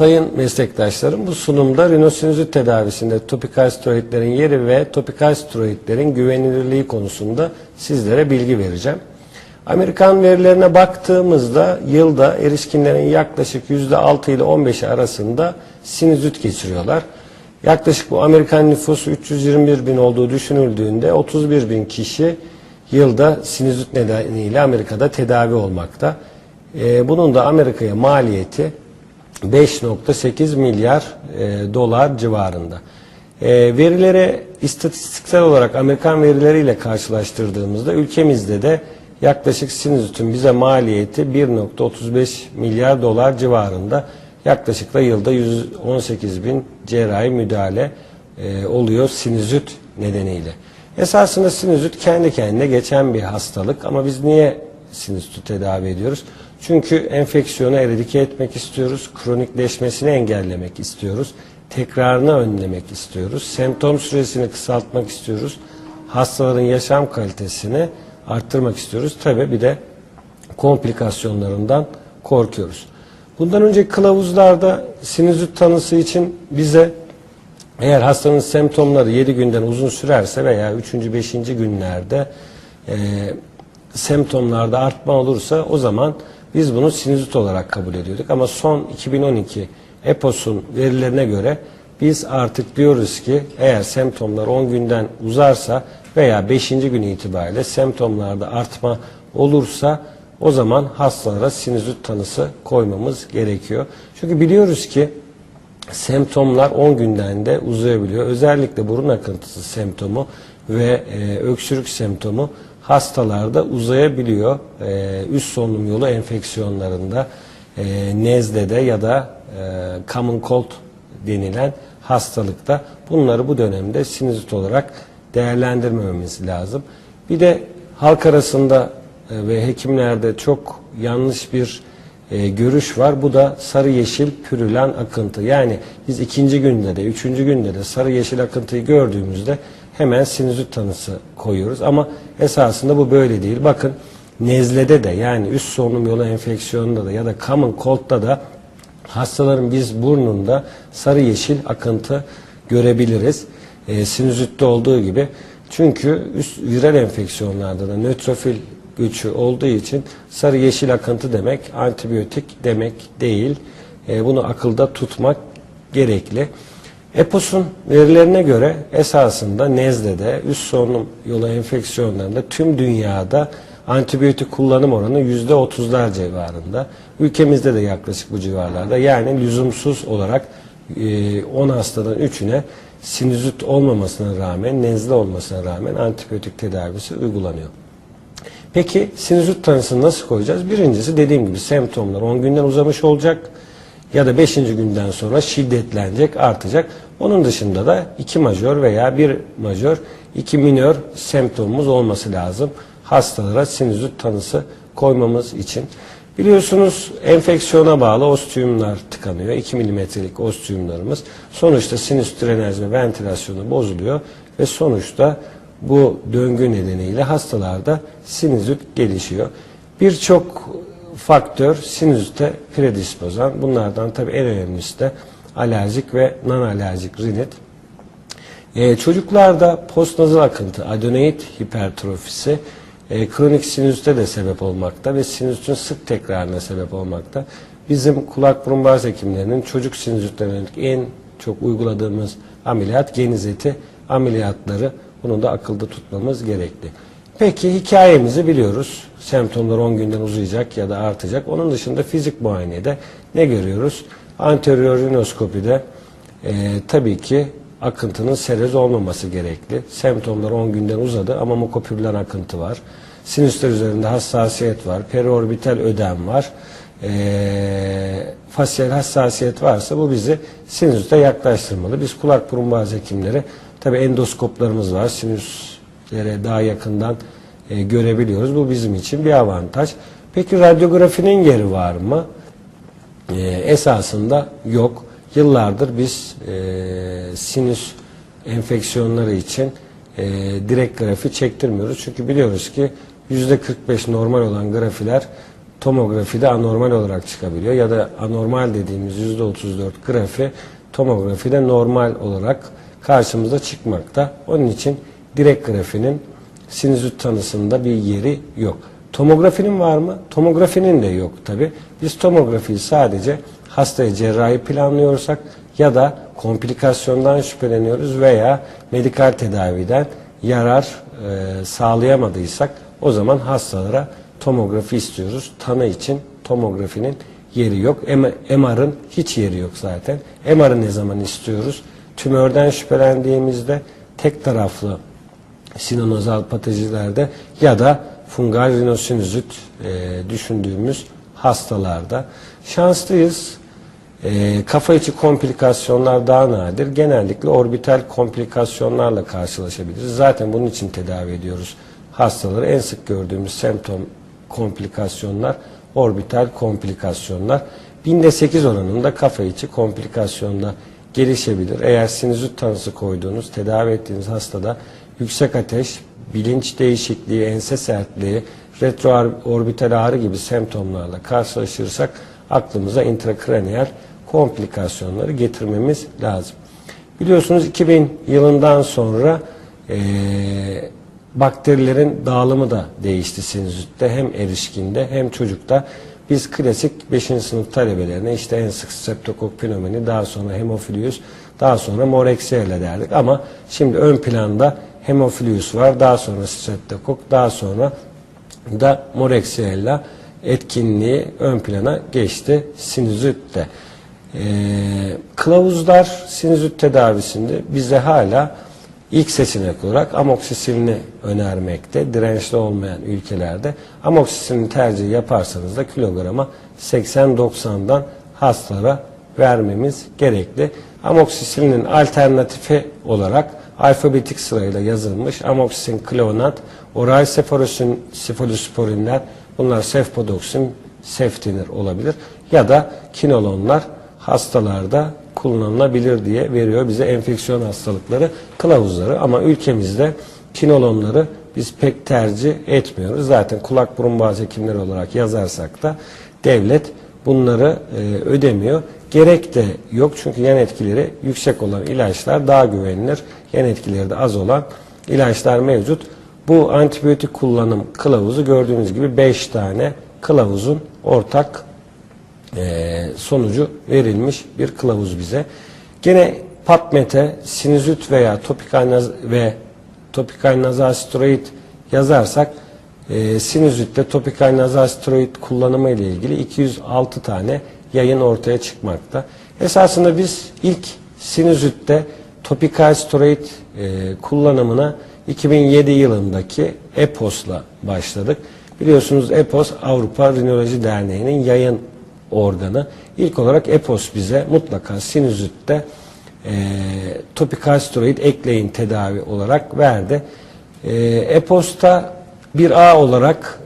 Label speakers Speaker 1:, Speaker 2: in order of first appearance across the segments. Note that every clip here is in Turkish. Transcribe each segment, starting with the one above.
Speaker 1: Sayın meslektaşlarım bu sunumda rinosinüzit tedavisinde topikal steroidlerin yeri ve topikal steroidlerin güvenilirliği konusunda sizlere bilgi vereceğim. Amerikan verilerine baktığımızda yılda erişkinlerin yaklaşık %6 ile 15 arasında sinüzit geçiriyorlar. Yaklaşık bu Amerikan nüfusu 321 bin olduğu düşünüldüğünde 31 bin kişi yılda sinüzit nedeniyle Amerika'da tedavi olmakta. Ee, bunun da Amerika'ya maliyeti 5.8 milyar e, dolar civarında. E, verilere istatistiksel olarak Amerikan verileriyle karşılaştırdığımızda ülkemizde de yaklaşık sinüzitin bize maliyeti 1.35 milyar dolar civarında. Yaklaşık da yılda 118 bin cerrahi müdahale e, oluyor sinüzit nedeniyle. Esasında sinüzit kendi kendine geçen bir hastalık ama biz niye sinüziti tedavi ediyoruz? Çünkü enfeksiyonu eradike etmek istiyoruz, kronikleşmesini engellemek istiyoruz, tekrarını önlemek istiyoruz, semptom süresini kısaltmak istiyoruz, hastaların yaşam kalitesini arttırmak istiyoruz. Tabi bir de komplikasyonlarından korkuyoruz. Bundan önceki kılavuzlarda sinüzit tanısı için bize eğer hastanın semptomları 7 günden uzun sürerse veya 3. 5. günlerde e, semptomlarda artma olursa o zaman biz bunu sinüzit olarak kabul ediyorduk. Ama son 2012 EPOS'un verilerine göre biz artık diyoruz ki eğer semptomlar 10 günden uzarsa veya 5. gün itibariyle semptomlarda artma olursa o zaman hastalara sinüzit tanısı koymamız gerekiyor. Çünkü biliyoruz ki semptomlar 10 günden de uzayabiliyor. Özellikle burun akıntısı semptomu ve e, öksürük semptomu hastalarda uzayabiliyor. E, üst solunum yolu enfeksiyonlarında, e, nezlede ya da e, common cold denilen hastalıkta bunları bu dönemde sinüzit olarak değerlendirmememiz lazım. Bir de halk arasında e, ve hekimlerde çok yanlış bir e, görüş var. Bu da sarı yeşil pürülen akıntı. Yani biz ikinci günde de, üçüncü günde de sarı yeşil akıntıyı gördüğümüzde hemen sinüzit tanısı koyuyoruz. Ama esasında bu böyle değil. Bakın nezlede de yani üst solunum yolu enfeksiyonunda da ya da common cold'da da hastaların biz burnunda sarı yeşil akıntı görebiliriz. E, sinüzitte olduğu gibi. Çünkü üst viral enfeksiyonlarda da nötrofil göçü olduğu için sarı yeşil akıntı demek antibiyotik demek değil. E, bunu akılda tutmak gerekli. EPOS'un verilerine göre esasında nezlede, üst solunum yolu enfeksiyonlarında tüm dünyada antibiyotik kullanım oranı yüzde otuzlar civarında. Ülkemizde de yaklaşık bu civarlarda. Yani lüzumsuz olarak 10 hastadan 3'üne sinüzit olmamasına rağmen, nezle olmasına rağmen antibiyotik tedavisi uygulanıyor. Peki sinüzit tanısını nasıl koyacağız? Birincisi dediğim gibi semptomlar 10 günden uzamış olacak ya da 5. günden sonra şiddetlenecek, artacak. Onun dışında da 2 majör veya 1 majör, 2 minör semptomumuz olması lazım. Hastalara sinüzit tanısı koymamız için. Biliyorsunuz enfeksiyona bağlı osteumlar tıkanıyor. 2 milimetrelik osteumlarımız. Sonuçta sinüs drenaj ve ventilasyonu bozuluyor ve sonuçta bu döngü nedeniyle hastalarda sinüzit gelişiyor. Birçok faktör sinüzite predispozan. Bunlardan tabii en önemlisi de alerjik ve non-alerjik rinit. Ee, çocuklarda postnazal akıntı, adenoid hipertrofisi e, kronik sinüzite de sebep olmakta ve sinüzitin sık tekrarına sebep olmakta. Bizim kulak burun boğaz hekimlerinin çocuk sinüzitlerine en çok uyguladığımız ameliyat genizeti ameliyatları. Bunu da akılda tutmamız gerekli. Peki hikayemizi biliyoruz. Semptomlar 10 günden uzayacak ya da artacak. Onun dışında fizik muayenede ne görüyoruz? Anterior rinoskopide e, tabii ki akıntının serez olmaması gerekli. Semptomlar 10 günden uzadı ama mukopürlen akıntı var. Sinüsler üzerinde hassasiyet var. Periorbital ödem var. E, fasyal hassasiyet varsa bu bizi sinüste yaklaştırmalı. Biz kulak burun boğaz hekimleri tabii endoskoplarımız var. Sinüslere daha yakından e, görebiliyoruz. Bu bizim için bir avantaj. Peki radyografinin yeri var mı? E, esasında yok. Yıllardır biz e, sinüs enfeksiyonları için e, direkt grafi çektirmiyoruz. Çünkü biliyoruz ki yüzde 45 normal olan grafiler tomografide anormal olarak çıkabiliyor ya da anormal dediğimiz %34 grafi tomografide normal olarak karşımıza çıkmakta. Onun için direkt grafinin sinüzit tanısında bir yeri yok. Tomografinin var mı? Tomografinin de yok tabi. Biz tomografiyi sadece hastaya cerrahi planlıyorsak ya da komplikasyondan şüpheleniyoruz veya medikal tedaviden yarar e, sağlayamadıysak o zaman hastalara tomografi istiyoruz. Tanı için tomografinin yeri yok. MR'ın hiç yeri yok zaten. MR'ı ne zaman istiyoruz? Tümörden şüphelendiğimizde tek taraflı sinonozal patolojilerde ya da fungal rinosinüzit e, düşündüğümüz hastalarda. Şanslıyız. E, kafa içi komplikasyonlar daha nadir. Genellikle orbital komplikasyonlarla karşılaşabiliriz. Zaten bunun için tedavi ediyoruz hastaları. En sık gördüğümüz semptom komplikasyonlar orbital komplikasyonlar. Binde 8 oranında kafa içi komplikasyonda gelişebilir. Eğer sinüzit tanısı koyduğunuz, tedavi ettiğiniz hastada yüksek ateş, bilinç değişikliği, ense sertliği, retroorbital ağrı gibi semptomlarla karşılaşırsak aklımıza intrakraniyel komplikasyonları getirmemiz lazım. Biliyorsunuz 2000 yılından sonra eee, bakterilerin dağılımı da değişti sinüzitte hem erişkinde hem çocukta. Biz klasik 5. sınıf talebelerine işte en sık streptokok pneumoni, daha sonra hemofilius, daha sonra morexiella derdik. Ama şimdi ön planda hemofilius var, daha sonra streptokok, daha sonra da morexiella etkinliği ön plana geçti sinüzitte. Ee, kılavuzlar sinüzit tedavisinde bize hala ilk seçenek olarak amoksisilini önermekte. Dirençli olmayan ülkelerde amoksisilini tercih yaparsanız da kilograma 80-90'dan hastalara vermemiz gerekli. Amoksisilinin alternatifi olarak alfabetik sırayla yazılmış amoksisin, klonat, oral sefalosin, sefalosporinler bunlar sefpodoksin, seftinir olabilir ya da kinolonlar hastalarda kullanılabilir diye veriyor bize enfeksiyon hastalıkları kılavuzları ama ülkemizde kinolonları biz pek tercih etmiyoruz. Zaten kulak burun boğaz hekimleri olarak yazarsak da devlet bunları e, ödemiyor. Gerek de yok çünkü yan etkileri yüksek olan ilaçlar daha güvenilir. Yan etkileri de az olan ilaçlar mevcut. Bu antibiyotik kullanım kılavuzu gördüğünüz gibi 5 tane kılavuzun ortak e, sonucu verilmiş bir kılavuz bize. Gene PubMed'e sinüzit veya topikal naz ve topikal nazal steroid yazarsak e, sinüzitte topikal nazal steroid kullanımı ile ilgili 206 tane yayın ortaya çıkmakta. Esasında biz ilk sinüzitte topikal steroid e, kullanımına 2007 yılındaki EPOS'la başladık. Biliyorsunuz EPOS Avrupa Rinoloji Derneği'nin yayın organı. İlk olarak EPOS bize mutlaka sinüzitte e, topikal steroid ekleyin tedavi olarak verdi. E, EPOS'ta bir A olarak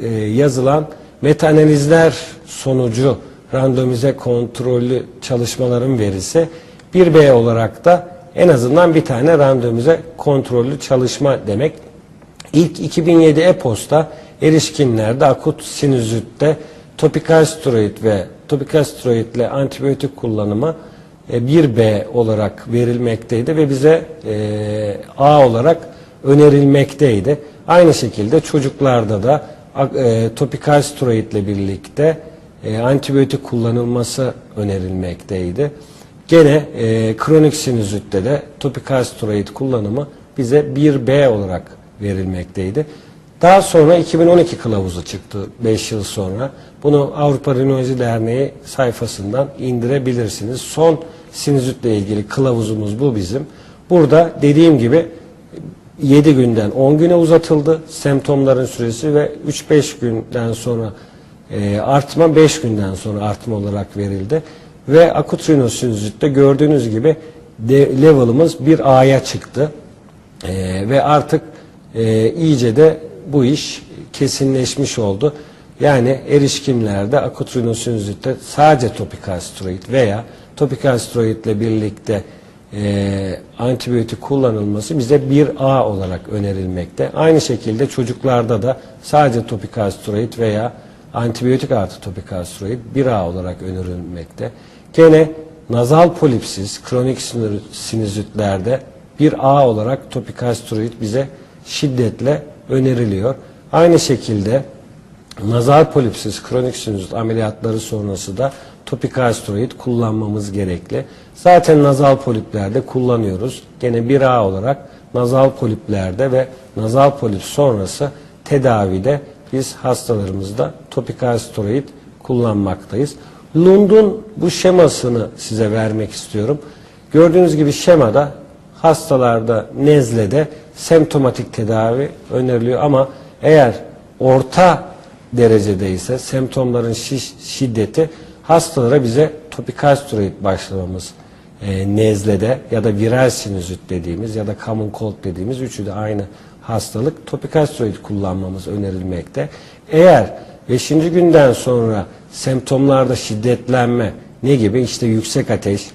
Speaker 1: e, yazılan metaanalizler sonucu randomize kontrollü çalışmaların verisi bir B olarak da en azından bir tane randomize kontrollü çalışma demek. İlk 2007 EPOS'ta erişkinlerde akut sinüzitte topikal steroid ve topikal steroidle antibiyotik kullanımı e, 1B olarak verilmekteydi ve bize e, A olarak önerilmekteydi. Aynı şekilde çocuklarda da e, topikal steroidle birlikte e, antibiyotik kullanılması önerilmekteydi. Gene e, kronik sinüzitte de topikal steroid kullanımı bize 1B olarak verilmekteydi. Daha sonra 2012 kılavuzu çıktı 5 yıl sonra. Bunu Avrupa Rinoloji Derneği sayfasından indirebilirsiniz. Son sinüzitle ilgili kılavuzumuz bu bizim. Burada dediğim gibi 7 günden 10 güne uzatıldı semptomların süresi ve 3-5 günden sonra e, artma 5 günden sonra artma olarak verildi. Ve akut rinosinüzitte gördüğünüz gibi de, level'ımız bir A'ya çıktı. E, ve artık e, iyice de bu iş kesinleşmiş oldu. Yani erişkinlerde akut rinosinüzitte sadece topikal steroid veya topikal steroid ile birlikte e, antibiyotik kullanılması bize 1A olarak önerilmekte. Aynı şekilde çocuklarda da sadece topikal steroid veya antibiyotik artı topikal steroid 1A olarak önerilmekte. Gene nazal polipsiz kronik sinüzitlerde 1A olarak topikal steroid bize şiddetle öneriliyor. Aynı şekilde nazal polipsiz kronik sinüzit ameliyatları sonrası da topikal steroid kullanmamız gerekli. Zaten nazal poliplerde kullanıyoruz. Gene 1A olarak nazal poliplerde ve nazal polip sonrası tedavide biz hastalarımızda topikal steroid kullanmaktayız. Lund'un bu şemasını size vermek istiyorum. Gördüğünüz gibi şemada hastalarda nezlede semptomatik tedavi öneriliyor ama eğer orta derecede ise semptomların şiş- şiddeti hastalara bize topikal steroid başlamamız e, nezlede ya da viral sinüzit dediğimiz ya da common cold dediğimiz üçü de aynı hastalık topikal steroid kullanmamız önerilmekte. Eğer 5. günden sonra semptomlarda şiddetlenme ne gibi işte yüksek ateş,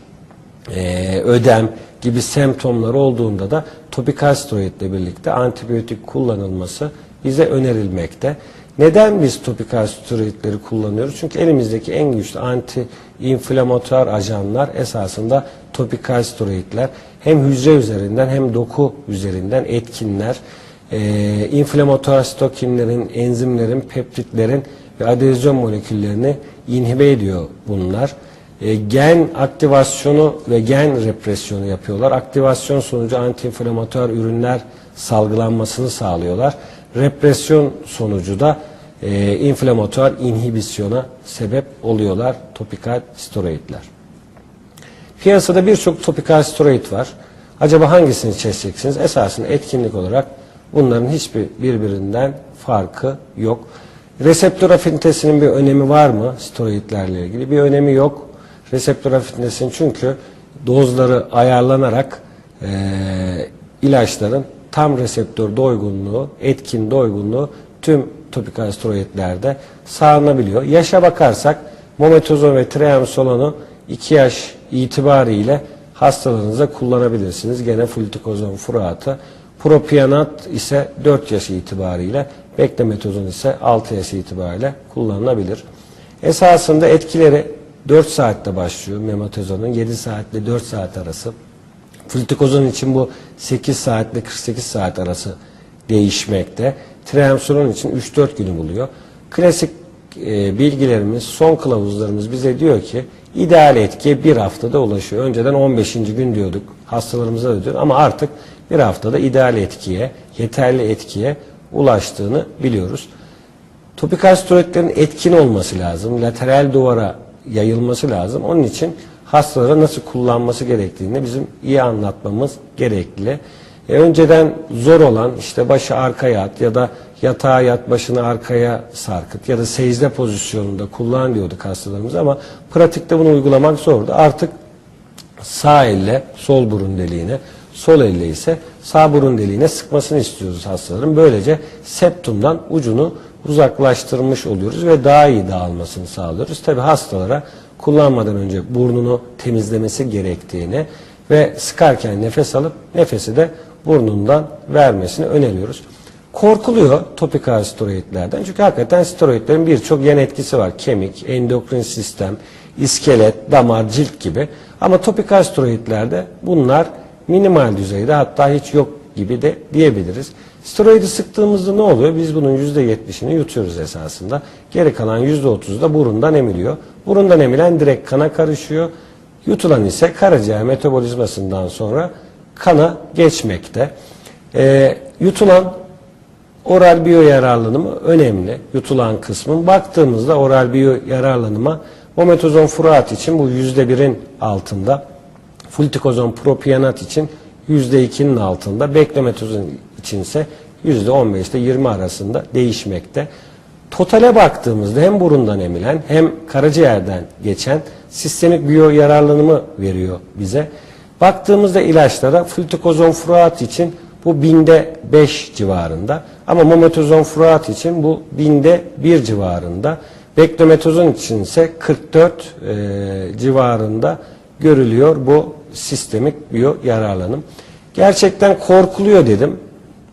Speaker 1: e, ödem gibi semptomlar olduğunda da topikal steroidle birlikte antibiyotik kullanılması bize önerilmekte. Neden biz topikal steroidleri kullanıyoruz? Çünkü elimizdeki en güçlü anti-inflamatuar ajanlar esasında topikal steroidler. Hem hücre üzerinden hem doku üzerinden etkinler. E, inflamatuar sitokinlerin, enzimlerin, peptitlerin ve adezyon moleküllerini inhibe ediyor bunlar e, gen aktivasyonu ve gen represyonu yapıyorlar. Aktivasyon sonucu antiinflamatuar ürünler salgılanmasını sağlıyorlar. Represyon sonucu da e, inflamatuar inhibisyona sebep oluyorlar topikal steroidler. Piyasada birçok topikal steroid var. Acaba hangisini seçeceksiniz? Esasında etkinlik olarak bunların hiçbir birbirinden farkı yok. Reseptör afinitesinin bir önemi var mı steroidlerle ilgili? Bir önemi yok. Reseptör afinitesinin çünkü dozları ayarlanarak eee, ilaçların tam reseptör doygunluğu, etkin doygunluğu tüm topikal steroidlerde sağlanabiliyor. Yaşa bakarsak mometozon ve triamsolonu 2 yaş itibariyle hastalarınıza kullanabilirsiniz. Gene flutikozon furatı. Propianat ise 4 yaş itibariyle, beklemetozon ise 6 yaş itibariyle kullanılabilir. Esasında etkileri 4 saatte başlıyor mematozonun 7 saatle 4 saat arası. Flutikozon için bu 8 saatle 48 saat arası değişmekte. Triamsolon için 3-4 günü buluyor. Klasik e, bilgilerimiz, son kılavuzlarımız bize diyor ki ideal etkiye bir haftada ulaşıyor. Önceden 15. gün diyorduk hastalarımıza da diyor ama artık bir haftada ideal etkiye, yeterli etkiye ulaştığını biliyoruz. Topikal steroidlerin etkin olması lazım. Lateral duvara yayılması lazım. Onun için hastalara nasıl kullanması gerektiğini bizim iyi anlatmamız gerekli. E, önceden zor olan işte başı arkaya at ya da yatağa yat başını arkaya sarkıt ya da secde pozisyonunda kullan diyorduk hastalarımız ama pratikte bunu uygulamak zordu. Artık sağ elle sol burun deliğine, sol elle ise sağ burun deliğine sıkmasını istiyoruz hastaların. Böylece septumdan ucunu uzaklaştırmış oluyoruz ve daha iyi dağılmasını sağlıyoruz. Tabi hastalara kullanmadan önce burnunu temizlemesi gerektiğini ve sıkarken nefes alıp nefesi de burnundan vermesini öneriyoruz. Korkuluyor topikal steroidlerden çünkü hakikaten steroidlerin birçok yan etkisi var. Kemik, endokrin sistem, iskelet, damar, cilt gibi. Ama topikal steroidlerde bunlar minimal düzeyde hatta hiç yok gibi de diyebiliriz. Steroidi sıktığımızda ne oluyor? Biz bunun %70'ini yutuyoruz esasında. Geri kalan %30'u da burundan emiliyor. Burundan emilen direkt kana karışıyor. Yutulan ise karaciğer metabolizmasından sonra kana geçmekte. Ee, yutulan oral biyo yararlanımı önemli. Yutulan kısmın. Baktığımızda oral biyo yararlanıma mometozon furat için bu %1'in altında. Flutikozon propiyanat için %2'nin altında. Beklemetozon içinse %15 ile 20 arasında değişmekte. Totale baktığımızda hem burundan emilen hem karaciğerden geçen sistemik biyo yararlanımı veriyor bize. Baktığımızda ilaçlara flutikozon furat için bu binde 5 civarında ama mometozon furat için bu binde 1 civarında. Beklometozon için ise 44 e, civarında görülüyor bu sistemik biyo yararlanım. Gerçekten korkuluyor dedim.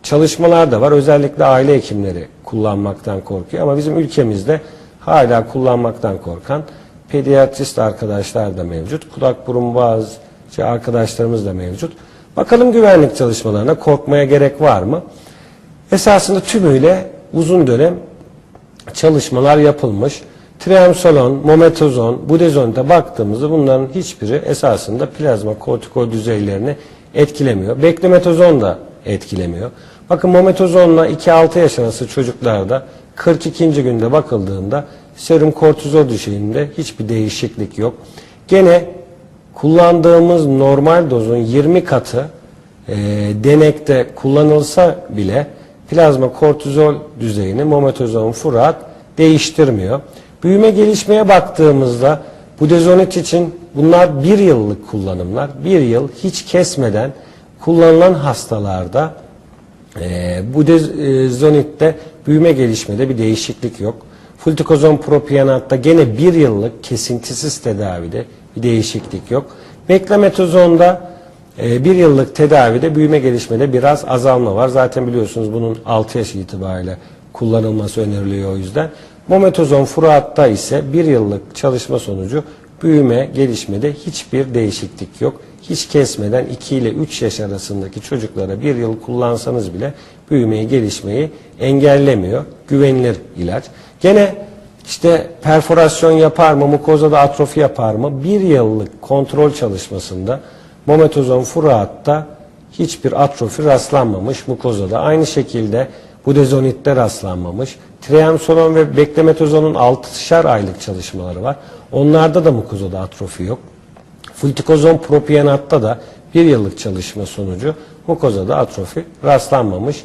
Speaker 1: Çalışmalar da var. Özellikle aile hekimleri kullanmaktan korkuyor ama bizim ülkemizde hala kullanmaktan korkan pediatrist arkadaşlar da mevcut. Kulak burun boğazcı arkadaşlarımız da mevcut. Bakalım güvenlik çalışmalarına korkmaya gerek var mı? Esasında tümüyle uzun dönem çalışmalar yapılmış. Triamsolon, mometozon, budezonda baktığımızda bunların hiçbiri esasında plazma kortikol düzeylerini etkilemiyor. Beklemetozon da etkilemiyor. Bakın mometozonla 2-6 yaş arası çocuklarda 42. günde bakıldığında serum kortizol düzeyinde hiçbir değişiklik yok. Gene kullandığımız normal dozun 20 katı e, denekte kullanılsa bile plazma kortizol düzeyini mometozon furat değiştirmiyor. Büyüme gelişmeye baktığımızda budezonit için bunlar bir yıllık kullanımlar. Bir yıl hiç kesmeden kullanılan hastalarda e, budezonitte büyüme gelişmede bir değişiklik yok. Fultikozon propiyanatta gene bir yıllık kesintisiz tedavide bir değişiklik yok. Beklemetozonda e, bir yıllık tedavide büyüme gelişmede biraz azalma var. Zaten biliyorsunuz bunun 6 yaş itibariyle kullanılması öneriliyor o yüzden. Mometozon furatta ise bir yıllık çalışma sonucu büyüme gelişmede hiçbir değişiklik yok. Hiç kesmeden 2 ile 3 yaş arasındaki çocuklara bir yıl kullansanız bile büyümeyi gelişmeyi engellemiyor. Güvenilir ilaç. Gene işte perforasyon yapar mı, mukozada atrofi yapar mı? Bir yıllık kontrol çalışmasında mometozon furatta hiçbir atrofi rastlanmamış mukozada. Aynı şekilde budezonitte rastlanmamış. Triamsolon ve beklemetozonun 6'şer aylık çalışmaları var. Onlarda da mukozada atrofi yok. Fultikozon propiyanatta da bir yıllık çalışma sonucu mukozada atrofi rastlanmamış.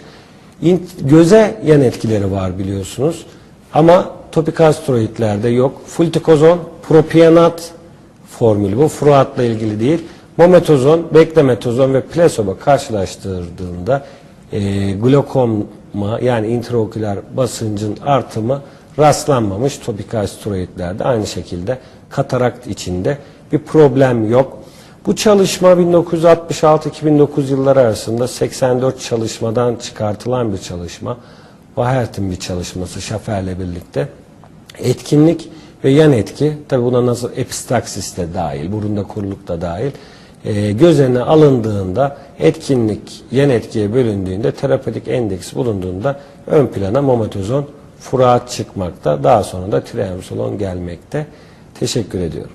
Speaker 1: Göze yan etkileri var biliyorsunuz. Ama topikal steroidlerde yok. Fultikozon propiyanat formülü bu. Furuatla ilgili değil. Mometozon, beklemetozon ve plasebo karşılaştırdığında e, glokoma yani intraoküler basıncın artımı rastlanmamış topikal steroidlerde. Aynı şekilde katarakt içinde bir problem yok. Bu çalışma 1966-2009 yılları arasında 84 çalışmadan çıkartılan bir çalışma. Bahert'in bir çalışması Şafer'le birlikte. Etkinlik ve yan etki, tabi buna nasıl epistaksis de dahil, burunda kuruluk da dahil, e, göz önüne alındığında etkinlik yan etkiye bölündüğünde terapötik endeks bulunduğunda ön plana mometozon furat çıkmakta. Daha sonra da triamsolon gelmekte. Teşekkür ediyorum.